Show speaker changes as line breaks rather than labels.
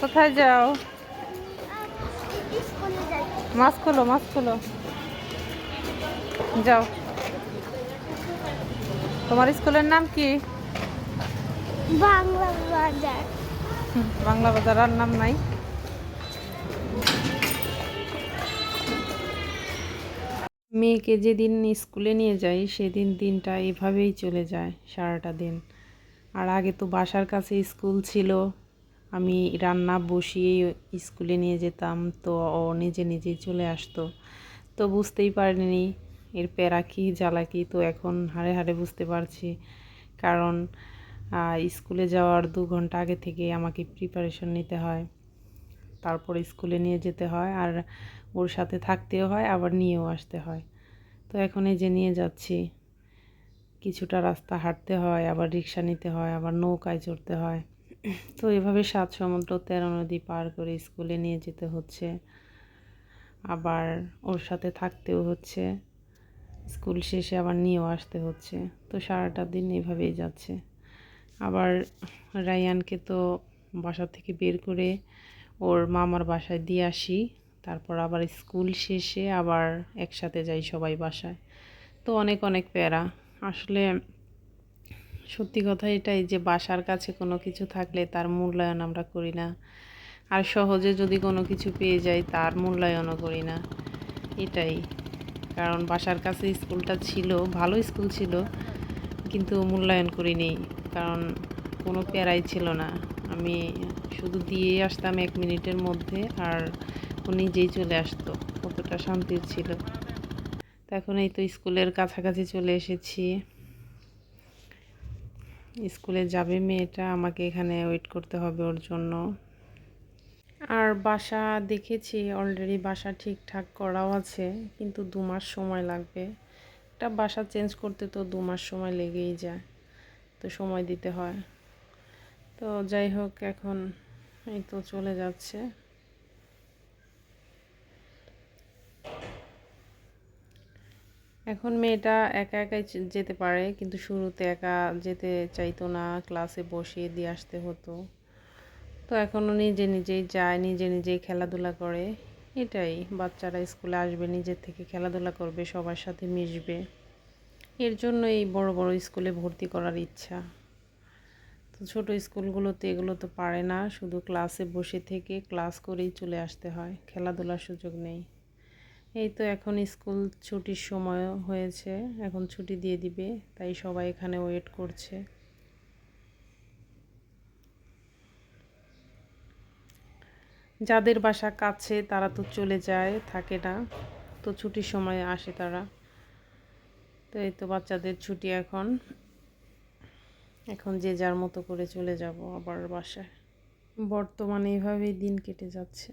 কোথায় যাও? মাছ খোলো মাছ খোলো। যাও। তোমার স্কুলের নাম কি?
বাংলা বাজার।
বাংলা বাজার আর নাম নাই? মেয়েকে যেদিন স্কুলে নিয়ে যাই সেদিন দিনটা এভাবেই চলে যায় সারাটা দিন। আর আগে তো বাসার কাছে স্কুল ছিল। আমি রান্না বসিয়ে স্কুলে নিয়ে যেতাম, তো ও নিজে নিজেই চলে আসতো। তো বুঝতেই পারিনি এর প্যারা কি, জ্বালা কি, তো এখন হাড়ে হাড়ে বুঝতে পারছি। কারণ স্কুলে যাওয়ার দু ঘণ্টা আগে থেকে আমাকে প্রিপারেশন নিতে হয়। তারপর স্কুলে নিয়ে যেতে হয়, আর ওর সাথে থাকতেও হয়, আবার নিয়েও আসতে হয়। তো এখন এই যে নিয়ে যাচ্ছি। কিছুটা রাস্তা হাঁটতে হয়, আবার রিক্সা নিতে হয়, আবার নৌকায় চড়তে হয়। তো এভাবে সাত সমুদ্র তেরো নদী পার করে স্কুলে নিয়ে যেতে হচ্ছে। আবার ওর সাথে থাকতেও হচ্ছে। স্কুল শেষে আবার নিয়েও আসতে হচ্ছে। তো সারাটা দিন এভাবেই যাচ্ছে। আবার রায়ানকে তো বাসা থেকে বের করে ওর মামার বাসায় দিয়ে আসি। তারপর আবার স্কুল শেষে আবার একসাথে যাই সবাই বাসায়। তো অনেক অনেক প্যারা। আসলে সত্যি কথা এটাই যে বাসার কাছে কোনো কিছু থাকলে তার মূল্যায়ন আমরা করি না। আর সহজে যদি কোনো কিছু পেয়ে যাই, তার মূল্যায়নও করি না। এটাই। কারণ বাসার কাছে স্কুলটা ছিল, ভালো স্কুল ছিল, কিন্তু মূল্যায়ন করিনি। কারণ কোনো প্যারাই ছিল না। আমি শুধু দিয়ে আসতাম এক মিনিটের মধ্যে আর ও নিজেই চলে আসতো। কতটা শান্তির ছিল। তো এখন এই তো স্কুলের কাছাকাছি চলে এসেছি। স্কুলে যাবে মেয়েটা, আমাকে এখানে ওয়েট করতে হবে ওর জন্য। আর বাসা দেখেছি অলরেডি বাসা ঠিকঠাক করাও আছে, কিন্তু দু মাস সময় লাগবে। একটা বাসা চেঞ্জ করতে তো দু মাস সময় লেগেই যায়, তো সময় দিতে হয়। তো যাই হোক, এখন এই তো চলে যাচ্ছে। এখন মেয়েটা একা একাই যেতে পারে, কিন্তু শুরুতে একা যেতে চাইতো না, ক্লাসে বসিয়ে দিয়ে আসতে হতো। তো এখনও নিজে নিজেই যায়, নিজে নিজেই খেলাধুলা করে। এটাই, বাচ্চারা স্কুলে আসবে, নিজের থেকে খেলাধুলা করবে, সবার সাথে মিশবে। এর জন্য এই বড় বড় স্কুলে ভর্তি করার ইচ্ছা। তো ছোটো স্কুলগুলোতে এগুলো তো পারে না, শুধু ক্লাসে বসে থেকে ক্লাস করেই চলে আসতে হয়, খেলাধুলার সুযোগ নেই। এই তো এখন স্কুল ছুটির সময় হয়েছে, এখন ছুটি দিয়ে দিবে, তাই সবাই এখানে ওয়েট করছে। যাদের বাসা কাছে, তারা তো চলে যায়, থাকে না। তো ছুটির সময় আসে তারা। তো এই তো বাচ্চাদের ছুটি এখন। এখন যে যার মতো করে চলে যাব আবার বাসায়। বর্তমানে এভাবেই দিন কেটে যাচ্ছে।